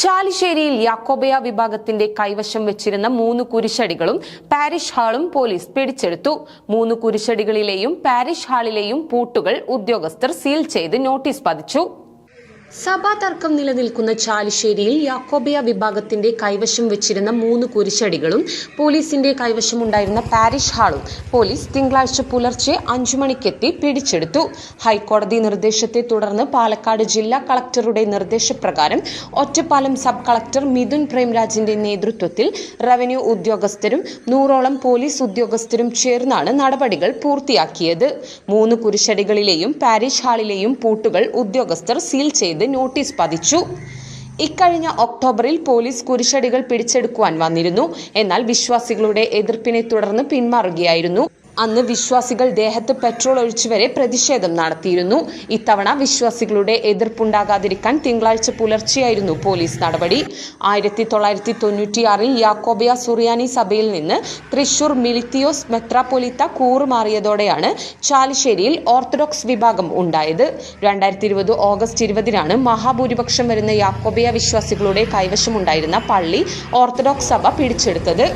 ചാലിശ്ശേരിയിൽ യാക്കോബയ വിഭാഗത്തിന്റെ കൈവശം വെച്ചിരുന്ന മൂന്ന് കുരിശടികളും പാരിഷ് ഹാളും പോലീസ് പിടിച്ചെടുത്തു. മൂന്ന് കുരിശടികളിലെയും പാരിഷ് ഹാളിലെയും പൂട്ടുകൾ ഉദ്യോഗസ്ഥർ സീൽ ചെയ്ത് നോട്ടീസ് പതിച്ചു. സഭാ തർക്കം നിലനിൽക്കുന്ന ചാലിശ്ശേരിയിൽ യാക്കോബിയ വിഭാഗത്തിന്റെ കൈവശം വെച്ചിരുന്ന മൂന്ന് കുരിശടികളും പോലീസിന്റെ കൈവശമുണ്ടായിരുന്ന പാരിഷ് ഹാളും പോലീസ് തിങ്കളാഴ്ച പുലർച്ചെ അഞ്ചു മണിക്കെത്തി പിടിച്ചെടുത്തു. ഹൈക്കോടതി നിർദ്ദേശത്തെ തുടർന്ന് പാലക്കാട് ജില്ലാ കളക്ടറുടെ നിർദ്ദേശപ്രകാരം ഒറ്റപ്പാലം സബ് കളക്ടർ മിഥുൻ പ്രേംരാജിന്റെ നേതൃത്വത്തിൽ റവന്യൂ ഉദ്യോഗസ്ഥരും നൂറോളം പോലീസ് ഉദ്യോഗസ്ഥരും ചേർന്നാണ് നടപടികൾ പൂർത്തിയാക്കിയത്. മൂന്ന് കുരിശടികളിലെയും പാരിഷ് ഹാളിലെയും പൂട്ടുകൾ ഉദ്യോഗസ്ഥർ സീൽ ചെയ്ത്. നോട്ടീസ് പതിച്ചു. ഇക്കഴിഞ്ഞ ഒക്ടോബറിൽ പോലീസ് കുരിശടികൾ പിടിച്ചെടുക്കുവാൻ വന്നിരുന്നു. എന്നാൽ വിശ്വാസികളുടെ എതിർപ്പിനെ തുടർന്ന് പിന്മാറുകയായിരുന്നു. അന്ന് വിശ്വാസികൾ ദേഹത്ത് പെട്രോൾ ഒഴിച്ചുവരെ പ്രതിഷേധം നടത്തിയിരുന്നു. ഇത്തവണ വിശ്വാസികളുടെ എതിർപ്പുണ്ടാകാതിരിക്കാൻ തിങ്കളാഴ്ച പുലർച്ചെയായിരുന്നു പോലീസ് നടപടി. ആയിരത്തി തൊള്ളായിരത്തി തൊണ്ണൂറ്റിയാറിൽ യാക്കോബിയ സുറിയാനി സഭയിൽ നിന്ന് തൃശൂർ മിലിത്തിയോസ് മെത്രാപൊലിത്ത കൂറുമാറിയതോടെയാണ് ചാലിശ്ശേരിയിൽ ഓർത്തഡോക്സ് വിഭാഗം ഉണ്ടായത്. രണ്ടായിരത്തി ഇരുപത് ഓഗസ്റ്റ് ഇരുപതിനാണ് മഹാഭൂരിപക്ഷം വരുന്ന യാക്കോബിയ വിശ്വാസികളുടെ കൈവശമുണ്ടായിരുന്ന പള്ളി ഓർത്തഡോക്സ് സഭ പിടിച്ചെടുത്തത്.